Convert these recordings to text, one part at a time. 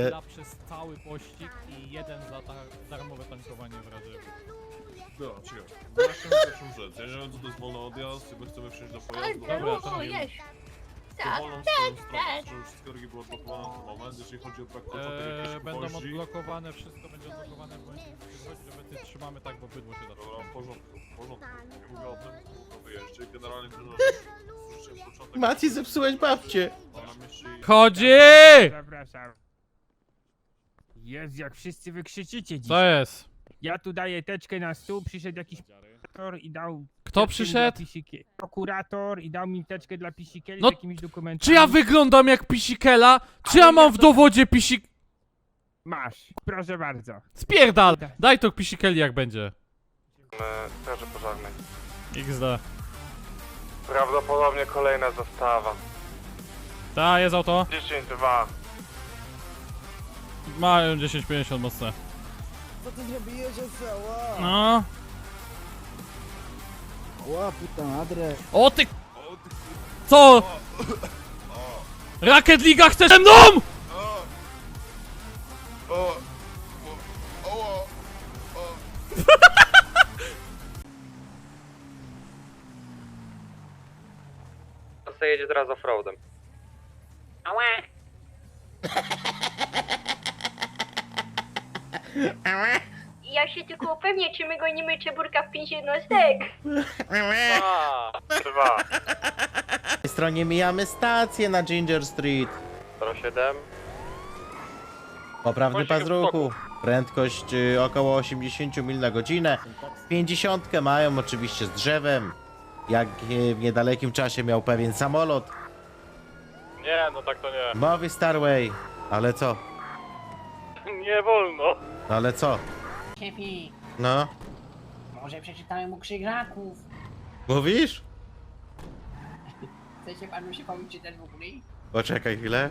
Dla przez cały pościg i jeden za ta darmowe tankowanie w razie. No ja chcę pierwszą rzecz. Jeżeli to jest wolny odjazd, jakby chcemy wsiąść do pojazdu, Dobra, to Próbujesz. to Tak, wolną swoją stronę, tak. żeby wszystkie drogi były odblokowane na ten moment. Jeżeli chodzi o brak początek Eee, jakichś będą gwoździ, odblokowane, wszystko będzie odblokowane że my ty trzymamy tak, bo bydło się Dobra, zaczyna. w porządku, w porządku. Nie mówię o tym, o wyjeździe. Generalnie to życzę początek... Mati, zepsułeś babcię. Ona mieści... Chodzi! Zapraszam. Jest jak wszyscy wykrzyczycie dziś. Co jest? Ja tu daję teczkę na stół, przyszedł jakiś prokurator i dał... Kto teczkę przyszedł? dla pisikie- Prokurator i dał mi teczkę dla pisikieli No, z jakimiś dokumentami. Czy ja wyglądam jak pisikela? Czy ja mam w dowodzie pisik... Masz, proszę bardzo. Spierdal! Daj to pisikeli jak będzie. Straży pożarnej. XD. Prawdopodobnie kolejna zastawa. Ta, jest auto. 10-2. Mają 1050 mocne. Co ty zrobiłeś, Ała? No. Ła, puta madre. O ty... Co? Rocket League chce ze mną? To jedzie teraz offroadem. Ja się tylko upewnię, czy my gonimy czeburka w pięć jednostek. A, dwa. W tej stronie mijamy stację na Ginger Street. 07. Poprawny pas ruchu. Prędkość y, około 80 mil na godzinę. 50 mają oczywiście z drzewem. Jak y, w niedalekim czasie miał pewien samolot. Nie, no tak to nie. Mowy Starway. Ale co? Nie wolno. Ale co? Szefie, No? może przeczytałem u krzyżaków. Mówisz? Chce się panu się pomóc też w ogóle? Poczekaj chwilę.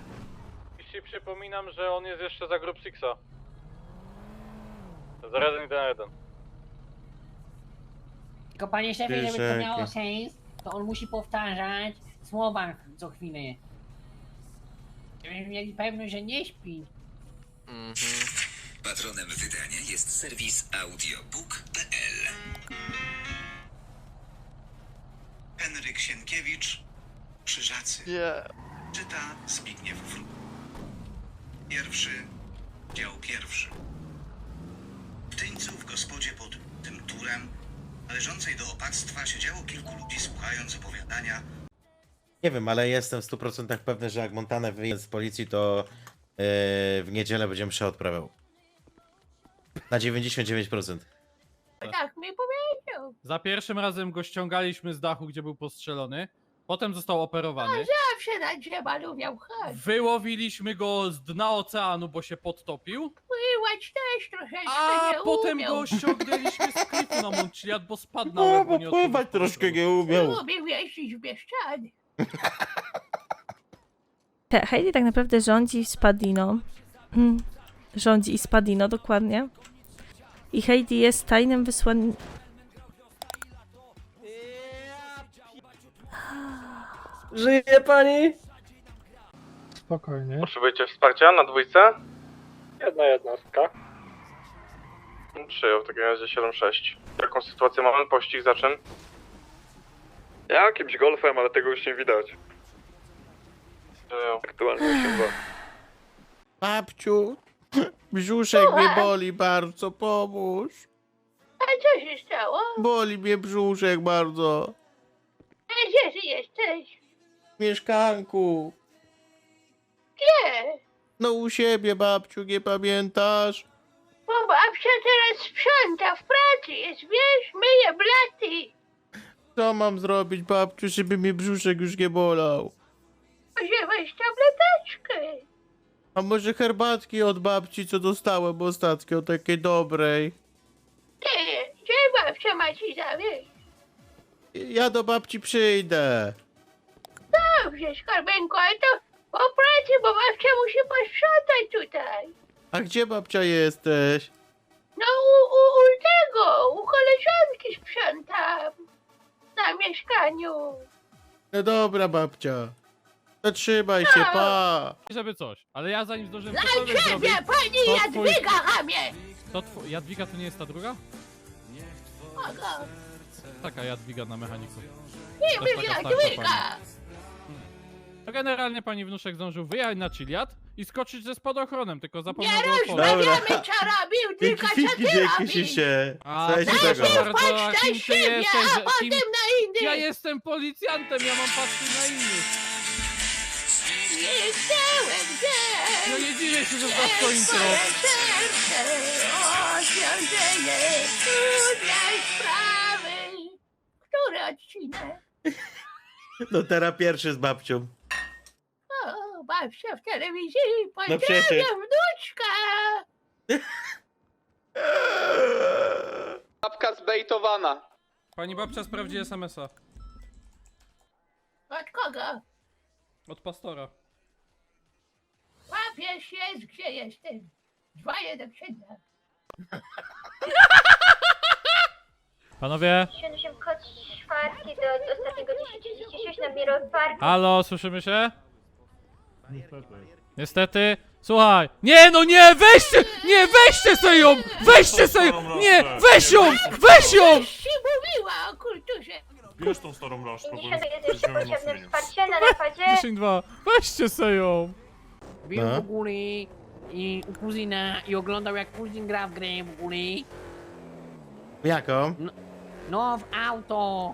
Jeśli przypominam, że on jest jeszcze za Group Sixa. Za jeden na jeden. Tylko panie szefie, żeby to Krzyżaki. miało sens, to on musi powtarzać słowa co chwilę. Żebyśmy mieli pewność, że nie śpi. Patronem wydania jest serwis audiobook.pl Henryk Sienkiewicz Krzyżacy. Czyta Zbigniew Wróg. Pierwszy Dział pierwszy. W tyńcu w gospodzie pod tym turem należącej do opactwa siedziało kilku ludzi słuchając opowiadania. Nie wiem, ale jestem w 100% pewny, że jak Montanę wyjdzie z policji, to yy, w niedzielę będziemy przeodprawiał. Na 99%. Tak mi powiedział. Za pierwszym razem go ściągaliśmy z dachu, gdzie był postrzelony. Potem został operowany. Zawsze na drzewa lubiał chodź. Wyłowiliśmy go z dna oceanu, bo się podtopił. Pływać też troszeczkę A nie potem umiał. go ściągnęliśmy z klifu na Montchiliad, bo spadł na łeb, bo nie odczuł nie umiał. Lubił jeździć w Bieszczady. He- Heidi tak naprawdę rządzi Spadino. Mm, rządzi i Spadino, dokładnie. I Heidi jest tajnym wysłannikiem. Żyje pani? Spokojnie. Potrzebujecie wsparcia na dwójce? Jedna jednostka. Przyjął w takim razie 7-6. Jaką sytuację mamy? Pościg za czym? Jakimś golfem, ale tego już nie widać. Przyjął. Aktualnie 8-2. Babciu, brzuszek mnie boli bardzo, pomóż. A co się stało? Boli mnie brzuszek bardzo. A gdzie ty jesteś? W mieszkanku. Gdzie? No u siebie, babciu, nie pamiętasz? Bo babcia teraz sprząta w pracy jest, wiesz? Myje blaty. Co mam zrobić, babciu, żeby mnie brzuszek już nie bolał? Może weź tableteczkę. A może herbatki od babci, co dostałem ostatnio, takiej dobrej? Ty, gdzie babcia ma ci zawieźć? Ja do babci przyjdę. Dobrze, skarbenko, ale to po pracy, bo babcia musi posprzątać tutaj. A gdzie babcia jesteś? No u, u, u tego, u koleżanki sprzątam. Na mieszkaniu. No dobra, babcia. To trzymaj się, pa! Żeby coś, ale ja zanim zdążyłem Dla cokolwiek zrobić, ciebie, pani to twój- Jadwiga, chamie! to tw- Jadwiga to nie jest ta druga? Kogo? Taka Jadwiga na mechaniku. Wiem, taka starsza Jadwiga! To generalnie pani wnuszek zdążył wyjechać na Chiliad i skoczyć ze spadochronem, tylko zapomniał Nie go otworzyć. rozmawiamy, co robił, tylko co Fiki, ty dzięki robisz! się. A, proszę tego. bardzo, a Patrz kim na ty siebie, jesteś? a że- Kim... potem na innych! Ja jestem policjantem, ja mam patrzeć na innych. Nie chciałem cię! No nie dziwię się, że znasz to intro. serce, osiądzenie trudnej sprawy. Który odcinek? No teraz pierwszy z babcią. O, babcia w telewizji, No przecież. pozdrawiam wnuczka! Babka zbejtowana. Pani babcia sprawdzi SMS-a. Od kogo? Od pastora. Łapiesz jest, gdzie jestem? Dzwonię do księdza. Panowie, 78 kod czwarty do ostatniego 1036 na Mirror Park. halo, słyszymy się? Niestety. Słuchaj. Nie, no nie, weźcie! Nie, weźcie sobie ją! Weźcie sobie! Nie, weź ją! Weź ją! Już ci mówiła o kulturze. Bierz tą starą raszkę, bo 50 jest jeszcze weźmiemy na potrzebne sumieniu. wsparcie na napadzie. 10-2. Weźcie sobie ją! Był No. w ogóle i u kuzyna i oglądał jak kuzyn gra w grę w ogóle. Jaką? No w auto.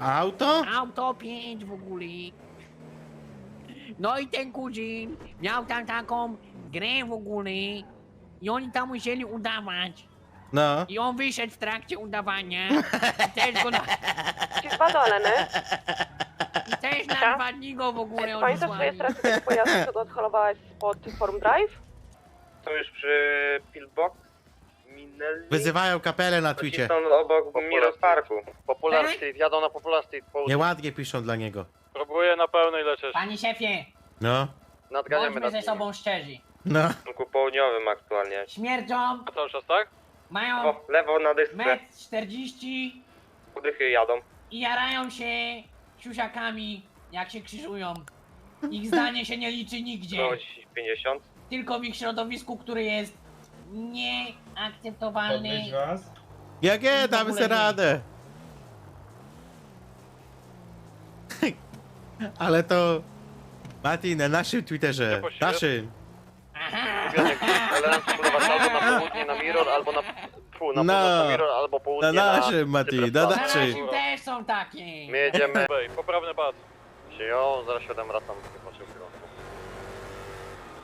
Auto? Auto 5 w ogóle. No i ten kuzyn miał tam taką grę w ogóle. I oni tam musieli udawać. No. I on wyszedł w trakcie udawania. I też go na, Spadoleny. i też na dwa dni go w ogóle Pamiętasz odesłali. rejestrację pojazdu, którego odholowałeś spod Forum Drive? To już przy Pillbox minęli. Wyzywają kapelę na Twicie. Są obok Mirror Parku. Popular Tak? Street, jadą na Popular Street. Po... Nieładnie piszą dla niego. Próbuję na pełnej lecieć. Panie szefie, No. Nadganiamy bądźmy nad ze sobą szczerzy. No. W kierunku południowym aktualnie. Śmierdzą, Cały czas, tak? mają O, lewo na dysce. metr 40 Udychy jadą. i jarają się siusiakami, jak się krzyżują. Ich zdanie się nie liczy nigdzie, No, 50. tylko w ich środowisku, który jest nieakceptowalny. Jak nie, damy sobie radę. Ale to... Mati, na naszym Twitterze. pościg? Naszym. Spróbować albo na południe na Mirror, albo na... Fu, na No. północ na Mirror, albo południe Na na... naszym, Mati, na Cyprus. Na naszym. naszym też są takie. My jedziemy... poprawny pad. Przyjął, 07 raz tam wypatrzył kierunku.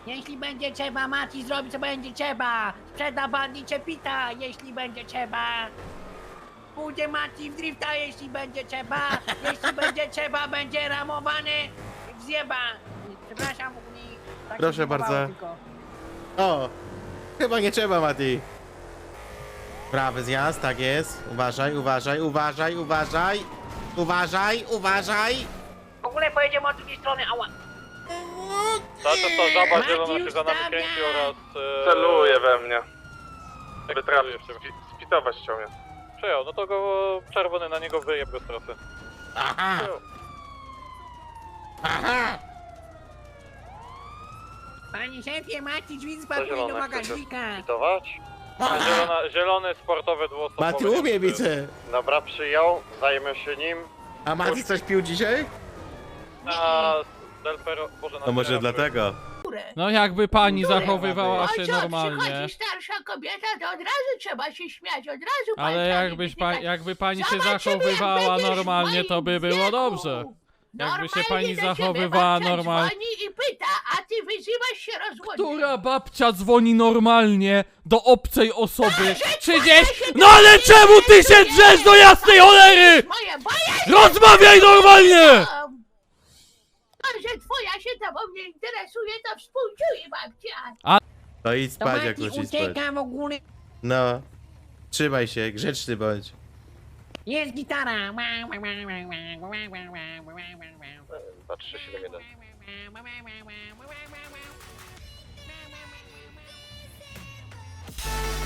Jeśli będzie trzeba, Mati zrobi co będzie trzeba. Sprzeda bandicie pita, jeśli będzie trzeba. Pójdzie Mati w drifta, jeśli będzie trzeba. Jeśli będzie trzeba, będzie ramowany w zjeba. Przepraszam, ogólnie. Tak się Proszę bardzo. Tylko. O! Chyba nie trzeba, Mati. Prawy zjazd, tak jest. Uważaj, uważaj, uważaj, uważaj. Uważaj, uważaj. W ogóle pojedziemy od drugiej strony, ała. Ta to to żaba Mati zielona się za nami kręci oraz... E, Celuje we mnie. By celuje trafić, w ciebie. spitować chciał mnie. Przejął, no to go czerwony na niego wyjeb bez trasy. Aha! Aha! Panie szefie, Mati drzwi To spakuje do zielone, bagażnika. Spitować. Zielona, zielony sportowy dwuosobowy. Mati umie, widzę. Dobra, przyjął, zajmę się nim. A Mati coś pił dzisiaj? Na Del. Boże, na No może Del dlatego. No jakby pani zachowywała się co, normalnie. przychodzi starsza kobieta, to od razu trzeba się śmiać, od razu Ale palcami jakbyś pa, wytykać. jakby pani się Zobaczymy, jak zachowywała będziesz w normalnie, to by było wieku. dobrze. Jakby się Normalnie pani do ciebie zachowywała babcia normalnie. dzwoni i pyta, a ty wyzywasz się rozłącznie. Która babcia dzwoni normalnie do obcej osoby? się No ale czemu ty się drzesz do jasnej cholery? Moje, Rozmawiaj normalnie! Że twoja się tobą nie interesuje, to współczuję babcia. To idź To spać, jak Mati musisz spać. ucieka w ogóle. No. Trzymaj się, grzeczny bądź. Jest gitara. 371.